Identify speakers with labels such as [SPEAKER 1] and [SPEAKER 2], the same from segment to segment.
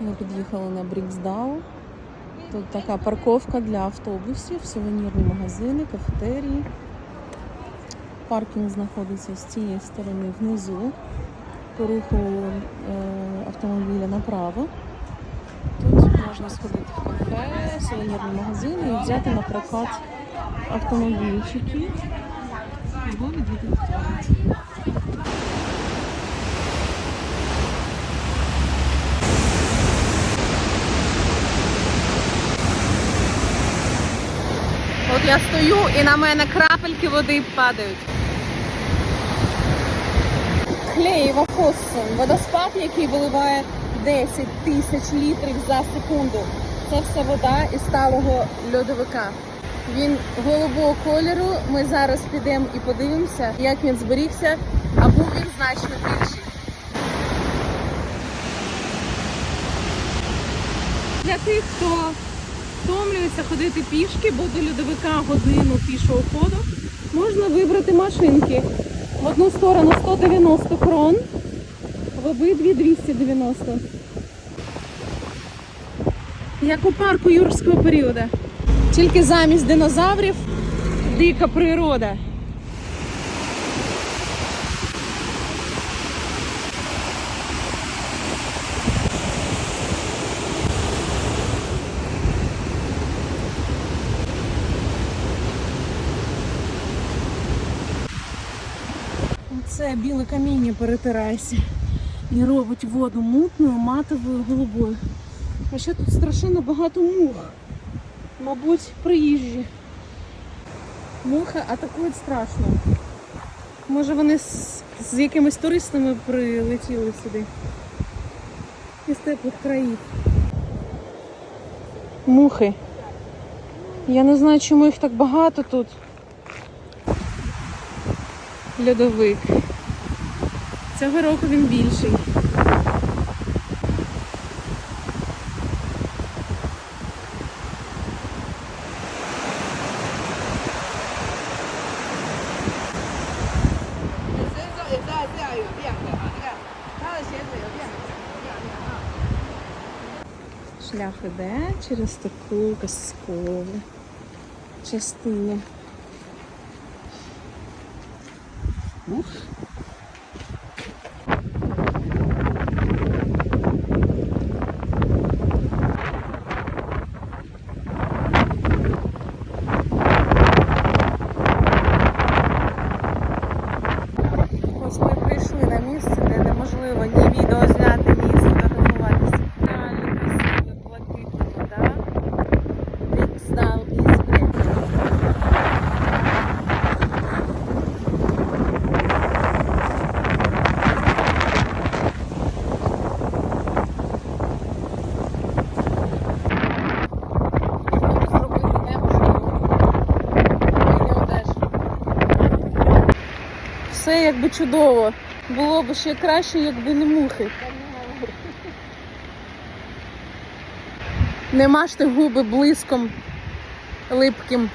[SPEAKER 1] Ми під'їхали на Бріксдау. Тут така парковка для автобусів, сувенірні магазини, кафетерії. Паркінг знаходиться з цієї сторони внизу, по руху е, автомобіля направо. Тут можна сходити в кафе, сувенірні магазини і взяти на прокат автомобільчики або відвідати. От я стою і на мене крапельки води падають. Клеєва фоссон. Водоспад, який виливає 10 тисяч літрів за секунду. Це все вода із сталого льодовика. Він голубого кольору. Ми зараз підемо і подивимося, як він зберігся, а був він значно більший. Для тих, хто втомлюється ходити пішки, бо до льодовика годину пішого ходу, можна вибрати машинки. В одну сторону 190 крон, в обидві 290. Як у парку юрського періоду. Тільки замість динозаврів дика природа. Це біле каміння перетирається і робить воду мутною, матовою, голубою. А ще тут страшенно багато мух. Мабуть, приїжджі. Мухи атакують страшно. Може вони з, з якимись туристами прилетіли сюди. Із теплих країв. Мухи. Я не знаю, чому їх так багато тут. Льодовик. Цього року він більший. Шлях іде через таку казкову частину. Ух. Все якби чудово. Було б ще краще, якби не мухи. Не мажте губи блиском липким.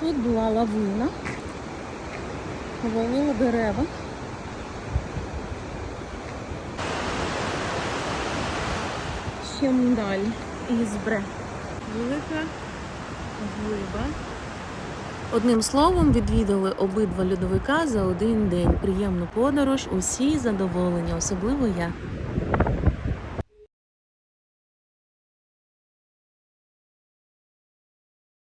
[SPEAKER 1] Тут була лавина, повалило дерева. Щемдаль ізбре. Велика глиба. Одним словом, відвідали обидва льодовика за один день. Приємну подорож, усі задоволення, особливо я.